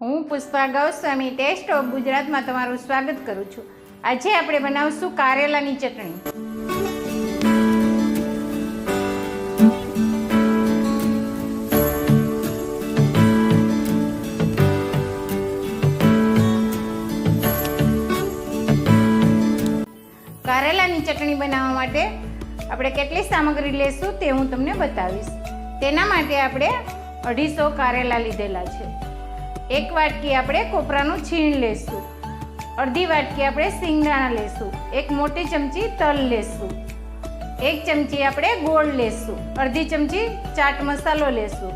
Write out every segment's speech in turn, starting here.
હું Pushpa Goswami test of ગુજરાતમાં તમારું સ્વાગત કરું છું. આજે આપણે બનાવશું કારેલાની ચટણી. કારેલાની ચટણી બનાવવા માટે આપણે કેટલી સામગ્રી લેશું તે હું તમને બતાવીશ. તેના માટે આપણે અઢીસો કારેલા લીધેલા છે. એક વાટકી આપણે કોપરાનું છીણ લેશું. અડધી વાટકી આપણે સિંગદાણા લેશું. એક મોટી ચમચી તલ લેશું. એક ચમચી આપણે ગોળ લેશું. અડધી ચમચી ચાટ મસાલો લેશું.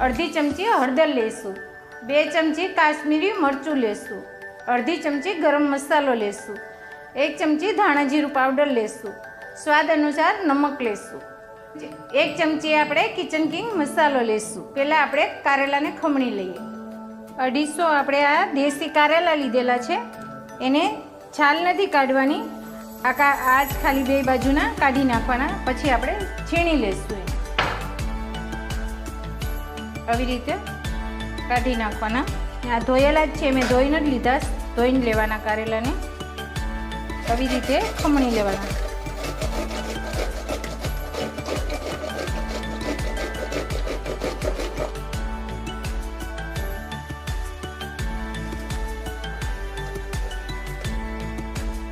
અડધી ચમચી હળદર લેશું. બે ચમચી કાશ્મીરી મરચું લેશું. અડધી ચમચી ગરમ મસાલો લેશું. એક ચમચી ધાણા જીરું પાવડર લેશું. સ્વાદ અનુસાર નમક લેશું. એક ચમચી આપણે કિચન કિંગ મસાલો લેશું. પહેલાં આપણે કારેલાને ખમણી લઈએ. અઢીસો આપણે આ દેશી કારેલા લીધેલા છે. એને છાલ નથી કાઢવાની. આ કા આ જ ખાલી બે બાજુના કાઢી નાખવાના. પછી આપણે છીણી લેશું આવી રીતે કાઢી નાખવાના. આ ધોયેલા જ છે. મેં ધોઈને જ લીધા. ધોઈને લેવાના કારેલાને. આવી રીતે ખમણી લેવાના.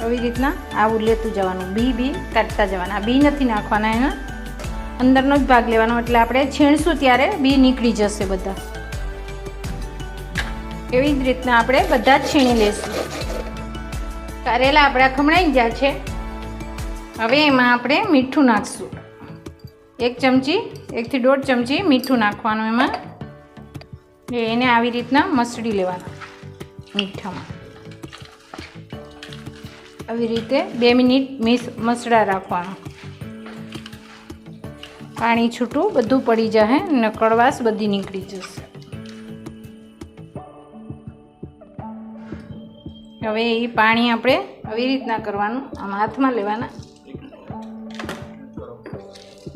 આવી રીતના આવું લેતું જવાનું. બી બી કાઢતા જવાના. બી નથી નાખવાના એના. અંદરનો જ ભાગ લેવાનો. એટલે આપણે છીણશું ત્યારે બી નીકળી જશે બધા. એવી જ રીતના આપણે બધા છીણી લેશું. કારેલા આપણા ખમણાઈ ગયા છે. હવે એમાં આપણે મીઠું નાખશું. એક ચમચી, એકથી દોઢ ચમચી મીઠું નાખવાનું એમાં. એને આવી રીતના મસળી લેવાના મીઠામાં. આવી રીતે બે મિનિટ મિક્સ મસળા રાખવાના. પાણી છૂટું, બધું પડી જશે ને કડવાશ બધી નીકળી જશે. હવે એ પાણી આપણે આવી રીતના કરવાનું, આમ હાથમાં લેવાના.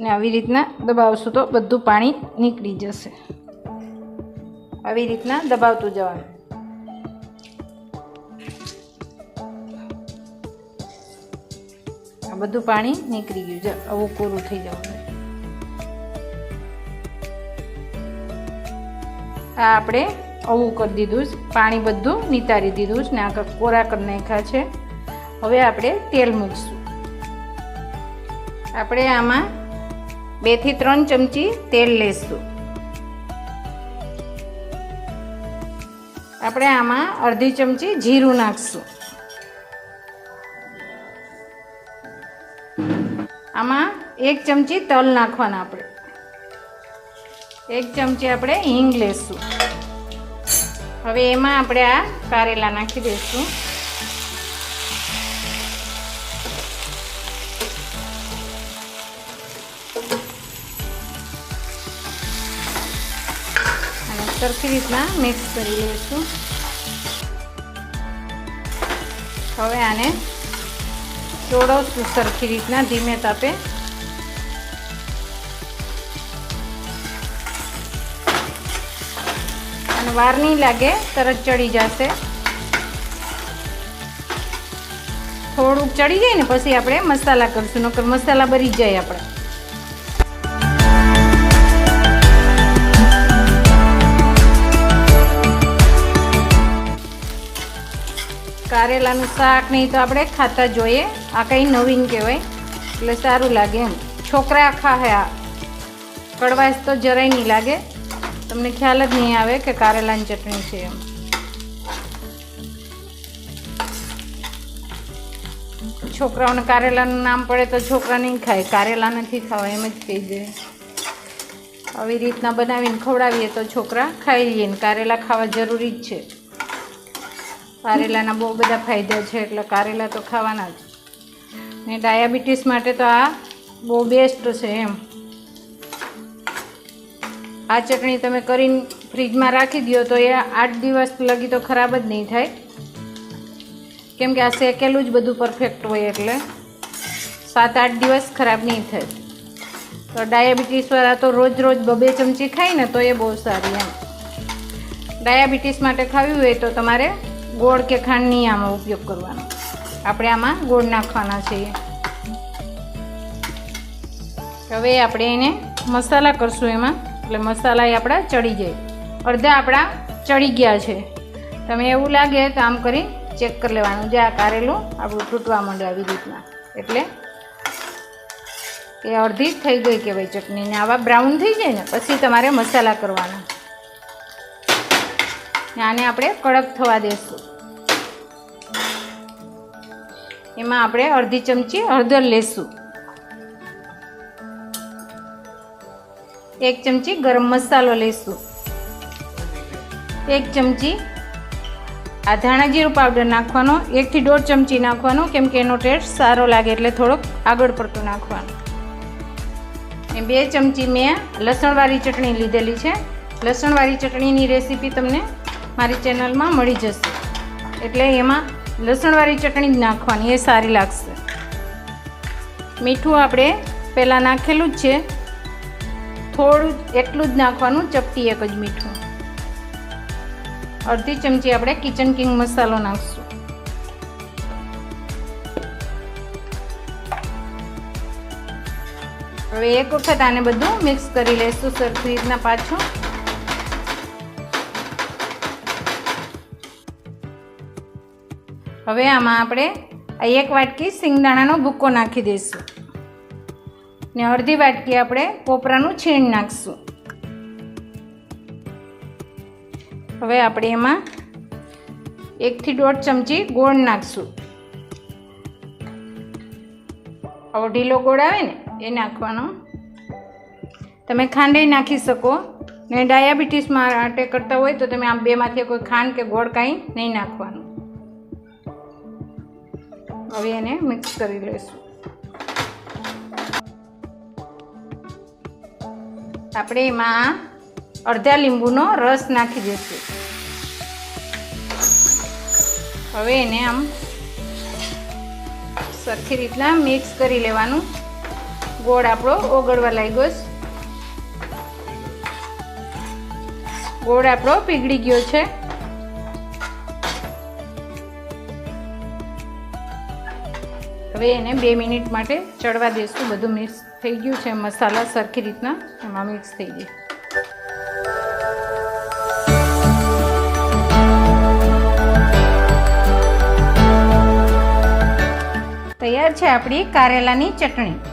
ને આવી રીતના દબાવશું તો બધું પાણી નીકળી જશે. આવી રીતના દબાવતું જવાનું. બધું પાણી નીકળી ગયું. છે આવું કોરું થઈ જવાનું. આ આપણે આવું કરી દીધું પાણી બધું નિતારી દીધું છે ને આ કોરા કરી નાખ્યા છે. હવે આપણે તેલ મૂકશું. આપણે આમાં બેથી ત્રણ ચમચી તેલ લેશું. આપણે આમાં અડધી ચમચી જીરું નાખશું. આમાં એક ચમચી તલ નાખવાના આપણે. એક ચમચી આપણે હિંગ લેશું. હવે એમાં આપણે આ કારેલા નાખી દઈશું. અને સરખી રીતના મિક્સ કરી લઈશું. હવે આને ચોળવશું સરખી રીતના ધીમે તાપે. અને વાર નહીં લાગે, તરત ચડી જશે. થોડુંક ચડી જાય ને, પછી આપણે મસાલા કરશું, નકર મસાલા બરી જાય આપણે. કારેલાનું શાક નહીં તો આપણે ખાતા જોઈએ. આ કંઈ નવીન કહેવાય. એટલે સારું લાગે એમ. છોકરા ખાહે આ. કડવાશ તો જરાય નહીં લાગે. તમને ખ્યાલ જ નહીં આવે કે કારેલાની ચટણી છે એમ. છોકરાઓને કારેલાનું નામ પડે તો છોકરા નહીં ખાય. કારેલા નથી ખાવા એમ જ કહી દે. આવી રીતના બનાવીને ખવડાવીએ તો છોકરા ખાઈ લઈએ ને કારેલા ખાવા જરૂરી જ છે. કારેલાના બહુ બધા ફાયદા છે, એટલે કારેલા તો ખાવાના જ. ને ડાયાબિટીસ માટે તો આ બહુ બેસ્ટ છે એમ. આ ચટણી તમે કરીને ફ્રીજમાં રાખી દો તો એ આઠ દિવસ લગી તો ખરાબ જ નહીં થાય. કેમ કે આ શેકેલું જ બધું પરફેક્ટ હોય એટલે સાત આઠ દિવસ ખરાબ નહીં થાય. તો ડાયાબિટીસવાળા તો રોજ રોજ બબે ચમચી ખાય ને તો એ બહુ સારી એમ. ડાયાબિટીસ માટે ખાવી હોય તો તમારે ગોળ કે ખાંડની આમાં ઉપયોગ કરવાનો. આપણે આમાં ગોળ નાખવાના છીએ. હવે આપણે એને મસાલા કરશું એમાં. એટલે મસાલા એ આપણા ચડી જાય. અડધા આપણા ચડી ગયા છે. તમે એવું લાગે તો આમ કરી ચેક કરી લેવાનું. જે આ કારેલું આપણું તૂટવા માંડે આવી રીતના. એટલે એ અડધી જ થઈ ગઈ કે ભાઈ ચટણી આવા બ્રાઉન થઈ જાય ને, પછી તમારે મસાલા કરવાના. આને આપણે કડક થવા દેશું. એમાં આપણે અડધી ચમચી હળદર લેશું. એક ચમચી ગરમ મસાલો લેશું. એક ચમચી આ ધાણા જીરું પાવડર નાખવાનો, એકથી દોઢ ચમચી નાખવાનો, કેમ કે એનો ટેસ્ટ સારો લાગે એટલે થોડોક આગળ પડતું નાખવાનું. બે ચમચી મેં લસણવાળી ચટણી લીધેલી છે. લસણવાળી ચટણીની રેસીપી તમને મારી ચેનલમાં મળી જશે. એટલે એમાં લસણવાળી ચટણી જ નાખવાની, એ સારી લાગશે. મીઠું આપણે પહેલાં નાખેલું જ છે. થોડું એટલું જ નાખવાનું, ચપટી એક જ મીઠું. અડધી ચમચી આપણે કિચન કિંગ મસાલો નાખશું. હવે એક વખત આને બધું મિક્સ કરી લઈશું સરખી રીતના પાછું. હવે આમાં આપણે આ એક વાટકી સિંગદાણાનો ભૂક્કો નાખી દઈશું. ને અડધી વાટકી આપણે કોપરાનું છીણ નાખશું. હવે આપણે એમાં એકથી દોઢ ચમચી ગોળ નાખશું. આવો ઢીલો ગોળ આવે ને, એ નાખવાનો. તમે ખાંડે નાખી શકો. ને ડાયાબિટીસ માટે કરતા હોય તો તમે આમ બેમાંથી કોઈ ખાંડ કે ગોળ કાંઈ નહીં નાખવાનું. હવે એને મિક્સ કરી લઈશું. આપણે એમાં અડધા લીંબુનો રસ નાખી દઈશું. હવે એને આમ સરખી રીતના મિક્સ કરી લેવાનું. ગોળ આપણો ઓગળવા લાગ્યો છે. ગોળ આપણો પીગળી ગયો છે. હવે એને બે મિનિટ માટે ચડવા દઈશું બધું મિક્સ થઈ ગયું છે. મસાલા સરખી રીતના એમાં મિક્સ થઈ ગયું તૈયાર છે આપણી કારેલાની ચટણી.